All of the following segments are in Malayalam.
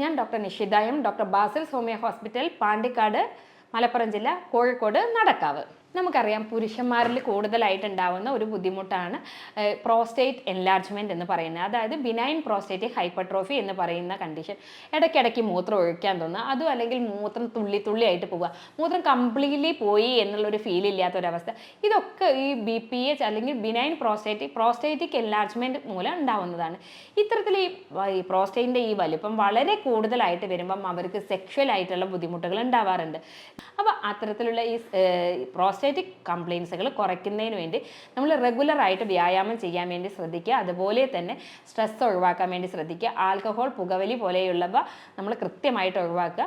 ഞാൻ ഡോക്ടർ നിഷിതായം ഡോക്ടർ ബാസിൽ സോമ്യ ഹോസ്പിറ്റൽ പാണ്ടിക്കാട് മലപ്പുറം ജില്ല കോഴിക്കോട് നടക്കാവ്. നമുക്കറിയാം പുരുഷന്മാരിൽ കൂടുതലായിട്ട് ഉണ്ടാവുന്ന ഒരു ബുദ്ധിമുട്ടാണ് പ്രോസ്റ്റേറ്റ് എൻലാർജ്മെന്റ് എന്ന് പറയുന്നത്. അതായത് ബിനൈൻ പ്രോസ്റ്റേറ്റ് ഹൈപ്പർട്രോഫി എന്ന് പറയുന്ന കണ്ടീഷൻ ഇടയ്ക്കിടയ്ക്ക് മൂത്രം ഒഴിക്കാൻ തോന്നുക അതും അല്ലെങ്കിൽ മൂത്രം തുള്ളി തുള്ളി ആയിട്ട് പോവുക. മൂത്രം കംപ്ലീറ്റ്ലി പോയി എന്നുള്ളൊരു ഫീൽ ഇല്ലാത്തൊരവസ്ഥ. ഇതൊക്കെ ഈ ബി പി എച്ച് അല്ലെങ്കിൽ ബിനൈൻ പ്രോസ്റ്റേറ്റിക് പ്രോസ്റ്റേറ്റിക് എൻലാർജ്മെന്റ് മൂലം ഉണ്ടാവുന്നതാണ്. ഇത്തരത്തിൽ ഈ പ്രോസ്റ്റേറ്റിന്റെ ഈ വലിപ്പം വളരെ കൂടുതലായിട്ട് വരുമ്പം അവർക്ക് സെക്ഷൽ ആയിട്ടുള്ള ബുദ്ധിമുട്ടുകൾ ഉണ്ടാവാറുണ്ട്. അപ്പോൾ അത്തരത്തിലുള്ള ഈ പ്രോസ്റ്റേറ്റിക് കംപ്ലയിൻസുകൾ കുറയ്ക്കുന്നതിന് വേണ്ടി നമ്മൾ റെഗുലറായിട്ട് വ്യായാമം ചെയ്യാൻ വേണ്ടി ശ്രദ്ധിക്കുക. അതുപോലെ തന്നെ സ്ട്രെസ് ഒഴിവാക്കാൻ വേണ്ടി ശ്രദ്ധിക്കുക. ആൽക്കഹോൾ പുകവലി പോലെയുള്ളവ നമ്മൾ കൃത്യമായിട്ട് ഒഴിവാക്കുക.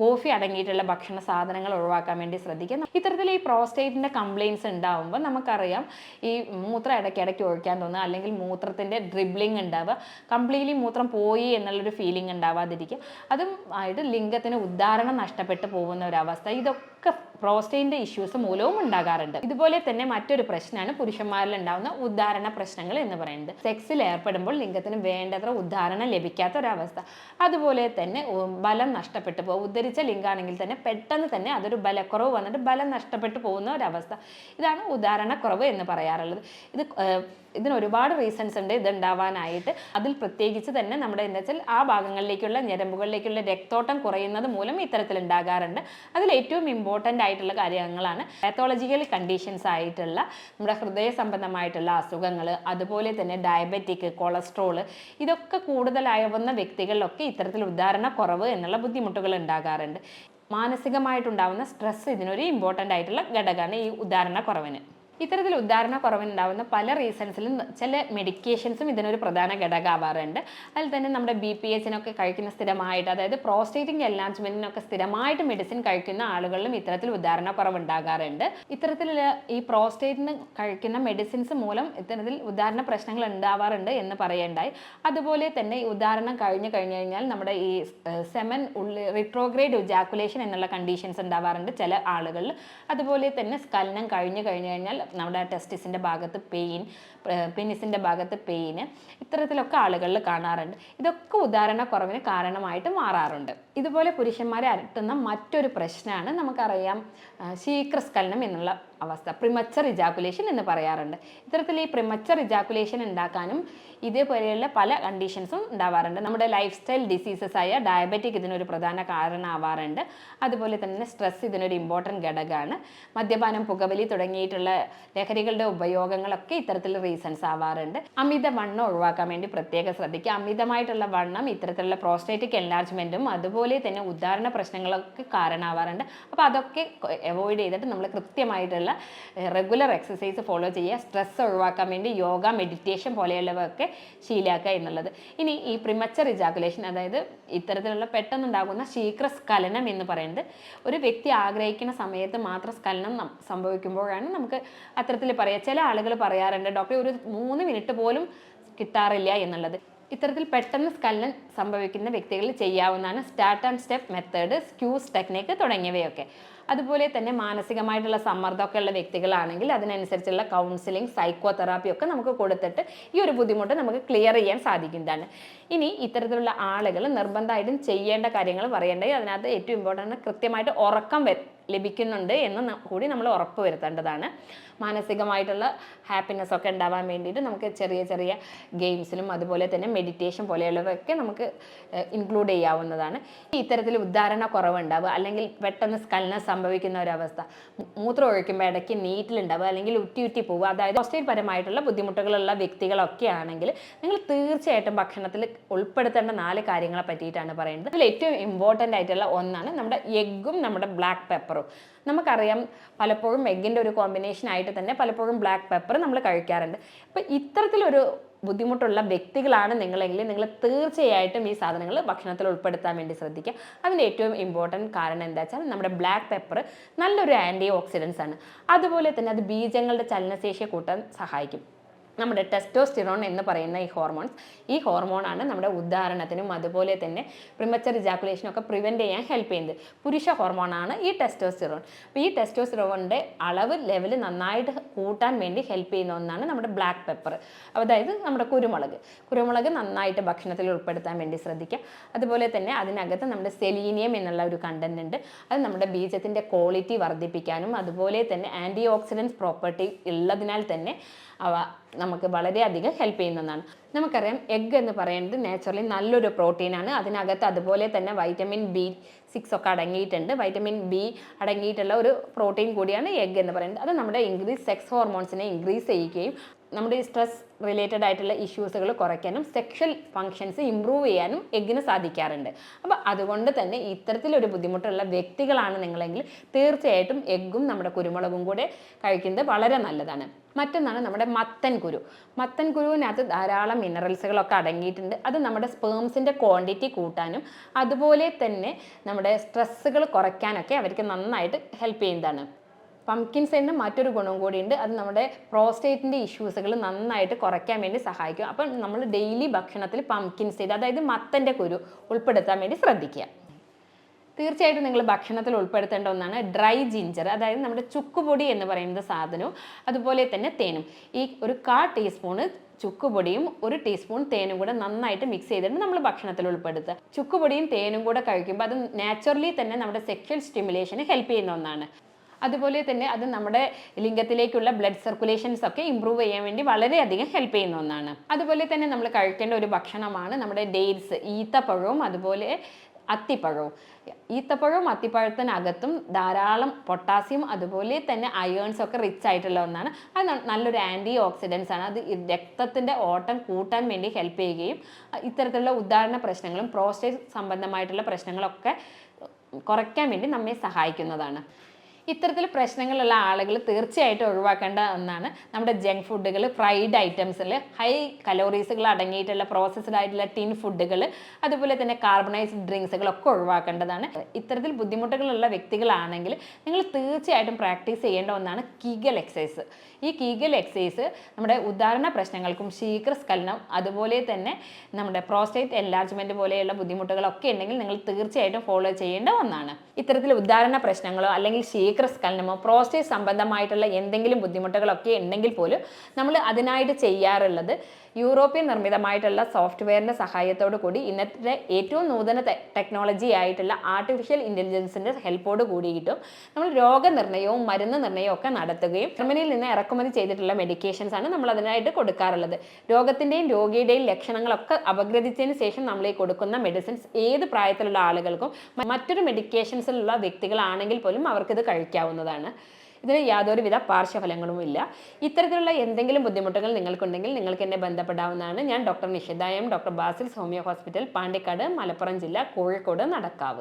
കോഫി അടങ്ങിയിട്ടുള്ള ഭക്ഷണ സാധനങ്ങൾ ഒഴിവാക്കാൻ വേണ്ടി ശ്രദ്ധിക്കുക ഇത്തരത്തിൽ ഈ പ്രോസ്റ്റേറ്റിന്റെ കംപ്ലയിൻസ് ഉണ്ടാവുമ്പോൾ നമുക്കറിയാം ഈ മൂത്രം ഇടയ്ക്കിടയ്ക്ക് ഒഴിക്കാൻ തോന്നുക അല്ലെങ്കിൽ മൂത്രത്തിന്റെ ഡ്രിബ്ലിംഗ് ഉണ്ടാവുക. കംപ്ലീറ്റ്ലി മൂത്രം പോയി എന്നുള്ളൊരു ഫീലിംഗ് ഉണ്ടാവാതിരിക്കുക. അതും ആയിട്ട് ലിംഗത്തിന് ഉദ്ധാരണം നഷ്ടപ്പെട്ടു പോകുന്ന ഒരവസ്ഥ ഇതൊക്കെ പ്രോസ്റ്റേറ്റിന്റെ ഇഷ്യൂസ് മൂലവും ഉണ്ടാകാറുണ്ട്. ഇതുപോലെ തന്നെ മറ്റൊരു പ്രശ്നമാണ് പുരുഷന്മാരിൽ ഉണ്ടാകുന്ന ഉദ്ധാരണ പ്രശ്നങ്ങൾ എന്ന് പറയുന്നത്. സെക്സിൽ ഏർപ്പെടുമ്പോൾ ലിംഗത്തിന് വേണ്ടത്ര ഉദ്ധാരണം ലഭിക്കാത്ത ഒരവസ്ഥ അതുപോലെ തന്നെ ബലം ബലം നഷ്ടപ്പെട്ടു പോകും. ഉദ്ധരിച്ച ലിംഗാണെങ്കിൽ തന്നെ പെട്ടെന്ന് തന്നെ അതൊരു ബലക്കുറവ് വന്നിട്ട് ബലം നഷ്ടപ്പെട്ടു പോകുന്ന ഒരവസ്ഥ. ഇതാണ് ഉദാഹരണക്കുറവ് എന്ന് പറയാറുള്ളത്. ഇത് ഇതിന് ഒരുപാട് റീസൺസ് ഉണ്ട് ഇത് ഉണ്ടാവാനായിട്ട് അതിൽ പ്രത്യേകിച്ച് തന്നെ നമ്മുടെ എന്താ വെച്ചാൽ ആ ഭാഗങ്ങളിലേക്കുള്ള ഞരമ്പുകളിലേക്കുള്ള രക്തോട്ടം കുറയുന്നത് മൂലം ഇത്തരത്തിൽ ഉണ്ടാകാറുണ്ട്. അതിൽ ഏറ്റവും ഇമ്പോർട്ടന്റ് ആയിട്ടുള്ള കാര്യങ്ങളാണ് പാത്തോളജിക്കൽ കണ്ടീഷൻസ് ആയിട്ടുള്ള നമ്മുടെ ഹൃദയ സംബന്ധമായിട്ടുള്ള അസുഖങ്ങൾ അതുപോലെ തന്നെ ഡയബറ്റിക് കൊളസ്ട്രോൾ ഇതൊക്കെ കൂടുതലാവുന്ന വ്യക്തികളിലൊക്കെ ഇത്തരത്തിൽ ഉദാഹരണ കുറവ് എന്നുള്ള ബുദ്ധിമുട്ടുകൾ ഉണ്ടാകാറുണ്ട്. മാനസികമായിട്ടുണ്ടാവുന്ന സ്ട്രെസ് ഇതിനൊരു ഇമ്പോർട്ടന്റ് ആയിട്ടുള്ള ഘടകമാണ് ഈ ഉദാഹരണ കുറവിന് ഇത്തരത്തിൽ ഉദാഹരണ കുറവുണ്ടാവുന്ന പല റീസൺസിലും ചില മെഡിക്കേഷൻസും ഇതിനൊരു പ്രധാന ഘടകമാവാറുണ്ട്. അതിൽ തന്നെ നമ്മുടെ ബി പി എച്ചിനൊക്കെ കഴിക്കുന്ന സ്ഥിരമായിട്ട് അതായത് പ്രോസ്റ്റേറ്റിംഗ് എൻലാൻജ്മെന്റിനൊക്കെ സ്ഥിരമായിട്ട് മെഡിസിൻ കഴിക്കുന്ന ആളുകളിലും ഇത്തരത്തിൽ ഉദാഹരണ കുറവുണ്ടാകാറുണ്ട്. ഇത്തരത്തിൽ ഈ പ്രോസ്റ്റേറ്റിന് കഴിക്കുന്ന മെഡിസിൻസ് മൂലം ഇത്തരത്തിൽ ഉദാഹരണ പ്രശ്നങ്ങൾ ഉണ്ടാവാറുണ്ട് എന്ന് പറയേണ്ടായി. അതുപോലെ തന്നെ ഉദാഹരണം കഴിഞ്ഞു കഴിഞ്ഞു കഴിഞ്ഞാൽ നമ്മുടെ ഈ സെമൻ ഉള്ളി റിട്രോഗ്രേഡ് ഇജാക്കുലേഷൻ എന്നുള്ള കണ്ടീഷൻസ് ഉണ്ടാവാറുണ്ട് ചില ആളുകളിൽ. അതുപോലെ തന്നെ സ്കലനം കഴിഞ്ഞു കഴിഞ്ഞു കഴിഞ്ഞാൽ നമ്മുടെ ടെസ്റ്റിസിന്റെ ഭാഗത്ത് പെയിൻ പെനിസിന്റെ ഭാഗത്ത് പെയിൻ ഇത്തരത്തിലൊക്കെ ആളുകളിൽ കാണാറുണ്ട്. ഇതൊക്കെ ഉദാഹരണ കുറവിന് കാരണമായിട്ട് മാറാറുണ്ട്. ഇതുപോലെ പുരുഷന്മാരെ അലട്ടുന്ന മറ്റൊരു പ്രശ്നമാണ് നമുക്കറിയാം ശീക്രസ്ഖലനം എന്നുള്ള അവസ്ഥ. പ്രിമച്ചർ ഇജാക്കുലേഷൻ എന്ന് പറയാറുണ്ട്. ഇത്തരത്തിൽ ഈ പ്രിമച്ചർ ഇജാക്കുലേഷൻ ഉണ്ടാക്കാനും ഇതേപോലെയുള്ള പല കണ്ടീഷൻസും ഉണ്ടാവാറുണ്ട്. നമ്മുടെ ലൈഫ് സ്റ്റൈൽ ഡിസീസസ് ആയ ഡയബറ്റിക് ഇതിനൊരു പ്രധാന കാരണമാവാറുണ്ട്. അതുപോലെ തന്നെ സ്ട്രെസ് ഇതിനൊരു ഇമ്പോർട്ടന്റ് ഘടകമാണ്. മദ്യപാനം പുകവലി തുടങ്ങിയിട്ടുള്ള ലഹരികളുടെ ഉപയോഗങ്ങളൊക്കെ ഇത്തരത്തിൽ റീസൺസ് ആവാറുണ്ട്. അമിത വണ്ണം ഒഴിവാക്കാൻ വേണ്ടി പ്രത്യേകം ശ്രദ്ധിക്കുക. അമിതമായിട്ടുള്ള വണ്ണം ഇത്തരത്തിലുള്ള പ്രോസ്റ്റേറ്റിക് എൻലാർജ്മെന്റും അതുപോലെ തന്നെ ഉദാഹരണ പ്രശ്നങ്ങളൊക്കെ കാരണമാവാറുണ്ട്. അപ്പോൾ അതൊക്കെ അവോയ്ഡ് ചെയ്തിട്ട് നമ്മൾ കൃത്യമായിട്ടുള്ള റെഗുലർ എക്സസൈസ് ഫോളോ ചെയ്യുക സ്ട്രെസ് ഒഴിവാക്കാൻ വേണ്ടി യോഗ മെഡിറ്റേഷൻ പോലെയുള്ളവയൊക്കെ ശീലാക്കുക എന്നുള്ളത്. ഇനി ഈ പ്രിമച്ചർ ഇജാക്കുലേഷൻ അതായത് ഇത്തരത്തിലുള്ള പെട്ടെന്നുണ്ടാകുന്ന ശീഘ്രസ്ഖലനം എന്ന് പറയുന്നത് ഒരു വ്യക്തി ആഗ്രഹിക്കുന്ന സമയത്ത് മാത്രം സ്ഖലനം സംഭവിക്കുമ്പോഴാണ് നമുക്ക് അത്തരത്തിൽ പറയാം. ചില ആളുകൾ പറയാറുണ്ട് ഡോക്ടർ ഒരു മൂന്ന് മിനിറ്റ് പോലും കിട്ടാറില്ല എന്നുള്ളത്. ഇത്തരത്തിൽ പെട്ടെന്ന് സ്കല്ലൻ സംഭവിക്കുന്ന വ്യക്തികളിൽ ചെയ്യാവുന്നതാണ് start and step method squeeze technique തുടങ്ങിയവയൊക്കെ. അതുപോലെ തന്നെ മാനസികമായിട്ടുള്ള സമ്മർദ്ദമൊക്കെ ഉള്ള വ്യക്തികളാണെങ്കിൽ അതിനനുസരിച്ചുള്ള കൗൺസിലിംഗ് സൈക്കോ ഒക്കെ നമുക്ക് കൊടുത്തിട്ട് ഈ ഒരു ബുദ്ധിമുട്ട് നമുക്ക് ക്ലിയർ ചെയ്യാൻ സാധിക്കുന്നതാണ്. ഇനി ഇത്തരത്തിലുള്ള ആളുകൾ നിർബന്ധമായിട്ടും ചെയ്യേണ്ട കാര്യങ്ങൾ പറയേണ്ടത് അതിനകത്ത് ഏറ്റവും ഇമ്പോർട്ടന്റ് കൃത്യമായിട്ട് ഉറക്കം ലഭിക്കുന്നുണ്ട് എന്ന് കൂടി നമ്മൾ ഉറപ്പ് വരുത്തേണ്ടതാണ്. മാനസികമായിട്ടുള്ള ഹാപ്പിനെസ് ഒക്കെ ഉണ്ടാവാൻ വേണ്ടിയിട്ട് നമുക്ക് ചെറിയ ചെറിയ ഗെയിംസിലും അതുപോലെ തന്നെ മെഡിറ്റേഷൻ പോലെയുള്ളവയൊക്കെ നമുക്ക് ഇൻക്ലൂഡ് ചെയ്യാവുന്നതാണ്. ഇത്തരത്തിൽ ഉദ്ധാരണ കുറവുണ്ടാവുക അല്ലെങ്കിൽ പെട്ടെന്ന് സ്കലനം സംഭവിക്കുന്ന ഒരവസ്ഥ മൂത്രം ഒഴിക്കുമ്പോൾ ഇടയ്ക്ക് നീറ്റിലുണ്ടാവുക അല്ലെങ്കിൽ ഉറ്റി ഉറ്റി പോവുക അതായത് ഹോസ്റ്റൽ പരമായിട്ടുള്ള ബുദ്ധിമുട്ടുകളുള്ള വ്യക്തികളൊക്കെ ആണെങ്കിൽ നിങ്ങൾ തീർച്ചയായിട്ടും ഭക്ഷണത്തിൽ ഉൾപ്പെടുത്തേണ്ട നാല് കാര്യങ്ങളെ പറ്റിയിട്ടാണ് പറയുന്നത്. അതിൽ ഏറ്റവും ഇമ്പോർട്ടന്റ് ആയിട്ടുള്ള ഒന്നാണ് നമ്മുടെ എഗ്ഗും നമ്മുടെ ബ്ലാക്ക് പെപ്പറും നമുക്കറിയാം പലപ്പോഴും എഗ്ഗിന്റെ ഒരു കോമ്പിനേഷൻ ആയിട്ട് തന്നെ പലപ്പോഴും ബ്ലാക്ക് പെപ്പർ നമ്മൾ കഴിക്കാറുണ്ട്. അപ്പോൾ ഇത്തരത്തിലൊരു ബുദ്ധിമുട്ടുള്ള വ്യക്തികളാണ് നിങ്ങളെങ്കിൽ നിങ്ങൾ തീർച്ചയായിട്ടും ഈ സാധനങ്ങൾ ഭക്ഷണത്തിൽ ഉൾപ്പെടുത്താൻ വേണ്ടി ശ്രദ്ധിക്കുക. അതിന്റെ ഏറ്റവും ഇമ്പോർട്ടന്റ് കാരണം എന്താ വെച്ചാൽ നമ്മുടെ ബ്ലാക്ക് പെപ്പർ നല്ലൊരു ആന്റി ഓക്സിഡൻസ് ആണ്. അതുപോലെ തന്നെ അത് ബീജങ്ങളുടെ ചലനശേഷിയെ കൂട്ടാൻ സഹായിക്കും. നമ്മുടെ ടെസ്റ്റോസ്റ്റിറോൺ എന്ന് പറയുന്ന ഈ ഹോർമോൺസ് ഈ ഹോർമോണാണ് നമ്മുടെ ഉദാഹരണത്തിനും അതുപോലെ തന്നെ പ്രിമച്ചർ ഇജാക്കുലേഷനൊക്കെ പ്രിവെന്റ് ചെയ്യാൻ ഹെൽപ്പ് ചെയ്യുന്നത്. പുരുഷ ഹോർമോണാണ് ഈ ടെസ്റ്റോസ്റ്റിറോൺ അപ്പോൾ ഈ ടെസ്റ്റോസ്റ്റിറോണിന്റെ അളവ് ലെവൽ നന്നായിട്ട് കൂട്ടാൻ വേണ്ടി ഹെൽപ്പ് ചെയ്യുന്ന ഒന്നാണ് നമ്മുടെ ബ്ലാക്ക് പെപ്പർ അതായത് നമ്മുടെ കുരുമുളക്. കുരുമുളക് നന്നായിട്ട് ഭക്ഷണത്തിൽ ഉൾപ്പെടുത്താൻ വേണ്ടി ശ്രദ്ധിക്കുക. അതുപോലെ തന്നെ അതിനകത്ത് നമ്മുടെ സെലീനിയം എന്നുള്ള ഒരു കണ്ടന്റ് ഉണ്ട്. അത് നമ്മുടെ ബീജത്തിന്റെ ക്വാളിറ്റി വർദ്ധിപ്പിക്കാനും അതുപോലെ തന്നെ ആന്റി ഓക്സിഡൻസ് പ്രോപ്പർട്ടി ഉള്ളതിനാൽ തന്നെ അവ നമുക്ക് വളരെയധികം ഹെൽപ്പ് ചെയ്യുന്നതാണ് നമുക്കറിയാം എഗ്ഗ് എന്ന് പറയുന്നത് നാച്ചുറലി നല്ലൊരു പ്രോട്ടീനാണ് അതിനകത്ത് അതുപോലെ തന്നെ വൈറ്റമിൻ ബി സിക്സ് ഒക്കെ അടങ്ങിയിട്ടുണ്ട്. വൈറ്റമിൻ ബി അടങ്ങിയിട്ടുള്ള ഒരു പ്രോട്ടീൻ കൂടിയാണ് എഗ്ഗ് എന്ന് പറയുന്നത്. അത് നമ്മുടെ ഇൻക്രീസ് സെക്സ് ഹോർമോൺസിനെ ഇൻക്രീസ് ചെയ്യുകയും നമ്മുടെ ഈ സ്ട്രെസ് റിലേറ്റഡ് ആയിട്ടുള്ള ഇഷ്യൂസുകൾ കുറയ്ക്കാനും സെക്ഷൽ ഫങ്ഷൻസ് ഇമ്പ്രൂവ് ചെയ്യാനും എഗ്ഗിന് സാധിക്കാറുണ്ട്. അപ്പോൾ അതുകൊണ്ട് തന്നെ ഇത്തരത്തിലൊരു ബുദ്ധിമുട്ടുള്ള വ്യക്തികളാണ് നിങ്ങളെങ്കിൽ തീർച്ചയായിട്ടും എഗ്ഗും നമ്മുടെ കുരുമുളകും കൂടെ കഴിക്കുന്നത് വളരെ നല്ലതാണ്. മറ്റൊന്നാണ് നമ്മുടെ മത്തൻ കുരു. മത്തൻ കുരുവിനകത്ത് ധാരാളം മിനറൽസുകളൊക്കെ അടങ്ങിയിട്ടുണ്ട്. അത് നമ്മുടെ സ്പേംസിന്റെ ക്വാണ്ടിറ്റി കൂട്ടാനും അതുപോലെ തന്നെ നമ്മുടെ സ്ട്രെസ്സുകൾ കുറയ്ക്കാനൊക്കെ അവർക്ക് നന്നായിട്ട് ഹെൽപ്പ് ചെയ്യുന്നതാണ്. പംകിൻ സൈഡിന് മറ്റൊരു ഗുണം കൂടിയുണ്ട്. അത് നമ്മുടെ പ്രോസ്റ്റേറ്റിന്റെ ഇഷ്യൂസുകൾ നന്നായിട്ട് കുറയ്ക്കാൻ വേണ്ടി സഹായിക്കും. അപ്പം നമ്മൾ ഡെയിലി ഭക്ഷണത്തിൽ പംകിൻ സൈഡ് അതായത് മത്തന്റെ കുരു ഉൾപ്പെടുത്താൻ വേണ്ടി ശ്രദ്ധിക്കുക. തീർച്ചയായിട്ടും നിങ്ങൾ ഭക്ഷണത്തിൽ ഉൾപ്പെടുത്തേണ്ട ഒന്നാണ് ഡ്രൈ ജിഞ്ചർ അതായത് നമ്മുടെ ചുക്കുപൊടി എന്ന് പറയുന്ന സാധനവും അതുപോലെ തന്നെ തേനും. ഈ ഒരു കാ ടീസ്പൂണ് ചുക്കുപൊടിയും ഒരു ടീസ്പൂൺ തേനും കൂടെ നന്നായിട്ട് മിക്സ് ചെയ്തിട്ട് നമ്മൾ ഭക്ഷണത്തിൽ ഉൾപ്പെടുത്തുക. ചുക്കുപൊടിയും തേനും കൂടെ കഴിക്കുമ്പോൾ അത് നാച്ചുറലി തന്നെ നമ്മുടെ സെക്ഷൽ സ്റ്റിമുലേഷന് ഹെൽപ്പ് ചെയ്യുന്ന ഒന്നാണ്. അതുപോലെ തന്നെ അത് നമ്മുടെ ലിംഗത്തിലേക്കുള്ള ബ്ലഡ് സർക്കുലേഷൻസ് ഒക്കെ ഇമ്പ്രൂവ് ചെയ്യാൻ വേണ്ടി വളരെയധികം ഹെൽപ്പ് ചെയ്യുന്ന ഒന്നാണ്. അതുപോലെ തന്നെ നമ്മൾ കഴിക്കേണ്ട ഒരു ഭക്ഷണമാണ് നമ്മുടെ ഡേറ്റ്സ് ഈത്തപ്പഴവും അതുപോലെ അത്തിപ്പഴവും. ഈത്തപ്പഴവും അത്തിപ്പഴത്തിനകത്തും ധാരാളം പൊട്ടാസ്യം അതുപോലെ തന്നെ അയേൺസ് ഒക്കെ റിച്ച് ആയിട്ടുള്ള ഒന്നാണ്. അത് നല്ലൊരു ആന്റി ഓക്സിഡൻസ് ആണ്. അത് രക്തത്തിന്റെ ഓട്ടം കൂട്ടാൻ വേണ്ടി ഹെൽപ്പ് ചെയ്യുകയും ഇത്തരത്തിലുള്ള ഉദാഹരണ പ്രശ്നങ്ങളും പ്രോസ്റ്റേറ്റ് സംബന്ധമായിട്ടുള്ള പ്രശ്നങ്ങളൊക്കെ കുറയ്ക്കാൻ വേണ്ടി നമ്മെ സഹായിക്കുന്നതാണ്. ഇത്തരത്തിൽ പ്രശ്നങ്ങളുള്ള ആളുകൾ തീർച്ചയായിട്ടും ഒഴിവാക്കേണ്ട ഒന്നാണ് നമ്മുടെ ജങ്ക് ഫുഡുകൾ ഫ്രൈഡ് ഐറ്റംസിൽ ഹൈ കലോറീസുകൾ അടങ്ങിയിട്ടുള്ള പ്രോസസ്ഡ് ആയിട്ടുള്ള ടിൻ ഫുഡുകൾ അതുപോലെ തന്നെ കാർബണൈസ്ഡ് ഡ്രിങ്ക്സുകളൊക്കെ ഒഴിവാക്കേണ്ടതാണ്. ഇത്തരത്തിൽ ബുദ്ധിമുട്ടുകളുള്ള വ്യക്തികളാണെങ്കിൽ നിങ്ങൾ തീർച്ചയായിട്ടും പ്രാക്ടീസ് ചെയ്യേണ്ട ഒന്നാണ് കീഗൽ എക്സസൈസ് ഈ കീഗൽ എക്സസൈസ് നമ്മുടെ ഉദാഹരണ പ്രശ്നങ്ങൾക്കും ശീഘ്രസ്ഖലനം അതുപോലെ തന്നെ നമ്മുടെ പ്രോസ്റ്റേറ്റ് എൻലാർജ്മെന്റ് പോലെയുള്ള ബുദ്ധിമുട്ടുകളൊക്കെ ഉണ്ടെങ്കിൽ നിങ്ങൾ തീർച്ചയായിട്ടും ഫോളോ ചെയ്യേണ്ട ഒന്നാണ്. ഇത്തരത്തിൽ ഉദാഹരണ പ്രശ്നങ്ങളോ അല്ലെങ്കിൽ ശീഘ്രസ്ഖലനമോ പ്രോസ്റ്റേറ്റ് സംബന്ധമായിട്ടുള്ള എന്തെങ്കിലും ബുദ്ധിമുട്ടുകളൊക്കെ ഉണ്ടെങ്കിൽ പോലും നമ്മൾ അതിനായിട്ട് ചെയ്യാറുള്ളത് യൂറോപ്യൻ നിർമ്മിതമായിട്ടുള്ള സോഫ്റ്റ്വെയറിന്റെ സഹായത്തോടു കൂടി ഇന്നത്തെ ഏറ്റവും നൂതന ടെക്നോളജി ആയിട്ടുള്ള ആർട്ടിഫിഷ്യൽ ഇന്റലിജൻസിന്റെ ഹെൽപ്പോട് കൂടിയിട്ടും നമ്മൾ രോഗനിർണയവും മരുന്ന് നിർണയവും ഒക്കെ നടത്തുകയും ജർമ്മനിയിൽ നിന്ന് ഇറക്കുമതി ചെയ്തിട്ടുള്ള മെഡിക്കേഷൻസ് ആണ് നമ്മൾ അതിനായിട്ട് കൊടുക്കാറുള്ളത്. രോഗത്തിന്റെയും രോഗിയുടെയും ലക്ഷണങ്ങളൊക്കെ അപഗ്രഥിച്ചതിന് ശേഷം നമ്മൾ ഈ കൊടുക്കുന്ന മെഡിസിൻസ് ഏത് പ്രായത്തിലുള്ള ആളുകൾക്കും മറ്റൊരു മെഡിക്കേഷൻസിലുള്ള വ്യക്തികളാണെങ്കിൽ പോലും അവർക്കിത് കഴിക്കാവുന്നതാണ്. ഇതിന് യാതൊരുവിധ പാർശ്വഫലങ്ങളും ഇല്ല ഇത്തരത്തിലുള്ള എന്തെങ്കിലും ബുദ്ധിമുട്ടുകൾ നിങ്ങൾക്കുണ്ടെങ്കിൽ നിങ്ങൾക്ക് എന്നെ ബന്ധപ്പെടാവുന്നതാണ്. ഞാൻ doctor Nishitha M doctor Basil homeo hospital Pandikkad Malappuram ജില്ല കോഴിക്കോട് നടക്കാവ്.